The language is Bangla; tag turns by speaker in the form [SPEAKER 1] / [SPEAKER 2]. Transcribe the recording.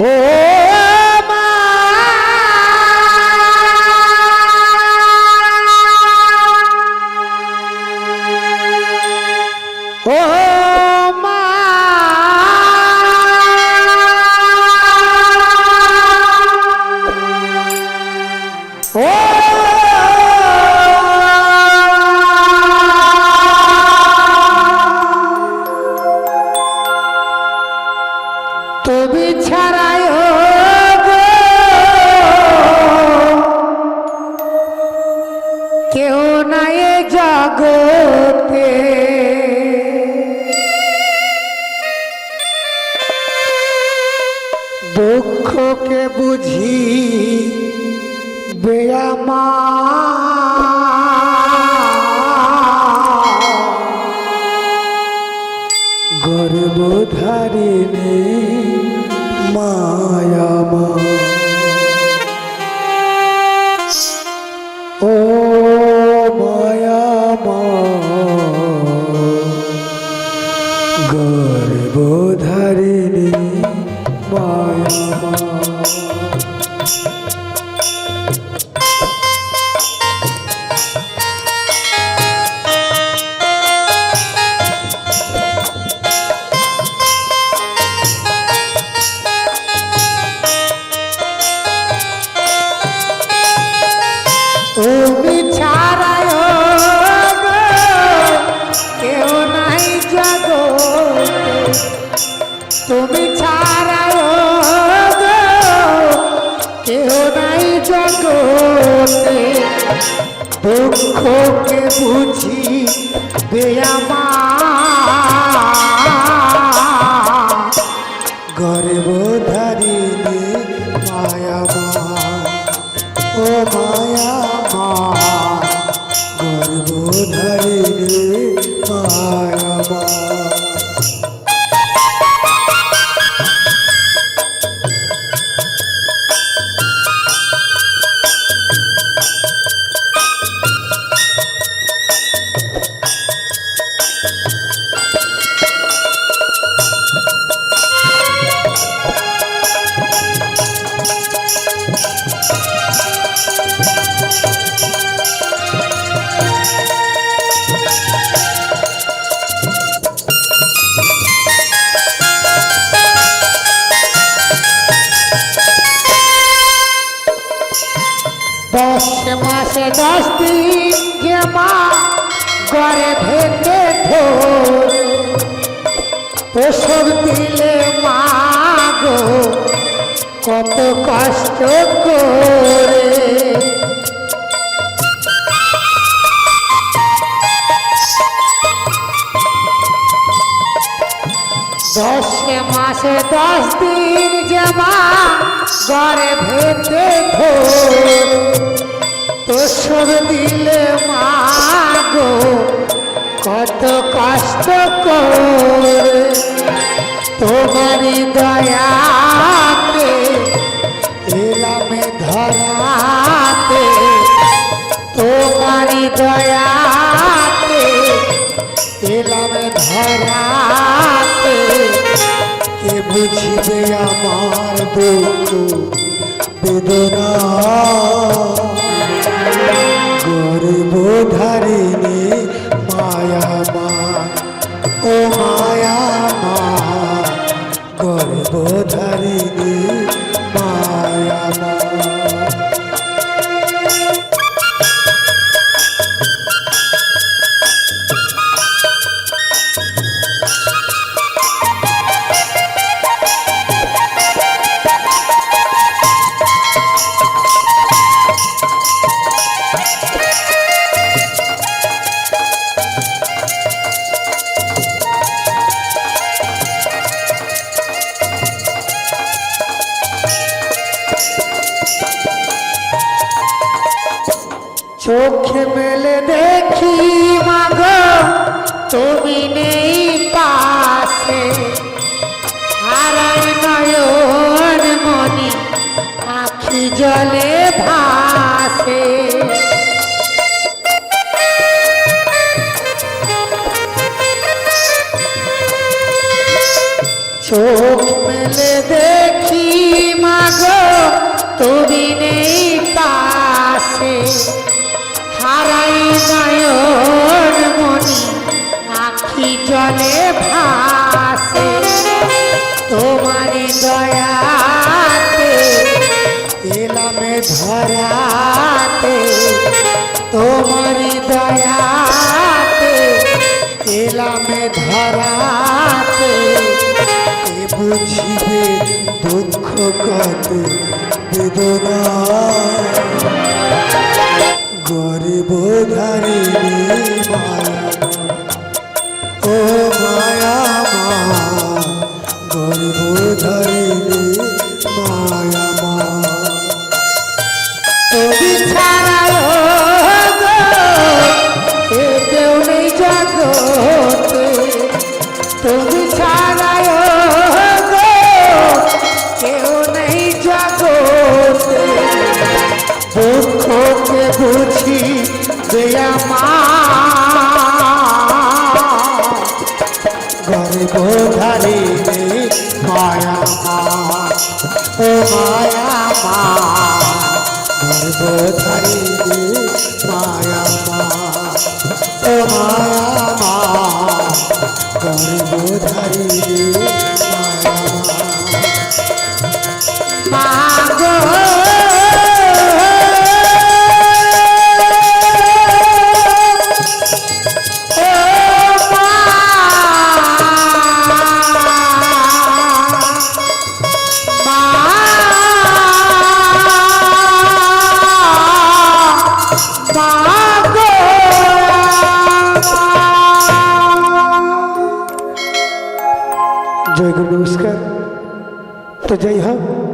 [SPEAKER 1] ও মা! ও কেউ নাই জাগতে। দুঃখকে বুঝি বেয়ামা মায়ামা দুঃখকে বুঝি বেয়ামা দশ মাসে দশ দিন যে মা গড়ে ভেতে প্রসব দিলে মা গো, কত কষ্ট করে। দশ মাসে দশ দিন জমা গড়ে ভেতে ধরে। তোষর দিলে মাগো কত কষ্ট করে। তোমারই দয়াতে এলামে ধরাতে তোমারি দয়াতে চোখে মেলে দেখি মাগো তুমি নেই পাশে। হারায় নয়ন মনি আখি জলে ভাসে জলে ভাসে। তোমারি দয়াতে এলামে ধরাতে। তোমারি দয়াতে এলামে ধরাতে। এ বুঝিবে দুঃখ কত বেদনা গরিব ধারিণী মায়া গরিব ধারিণী মায়া ও মায়া মা গর্ব ধারিণী মায়া মা ও মায়া তো যাই হোক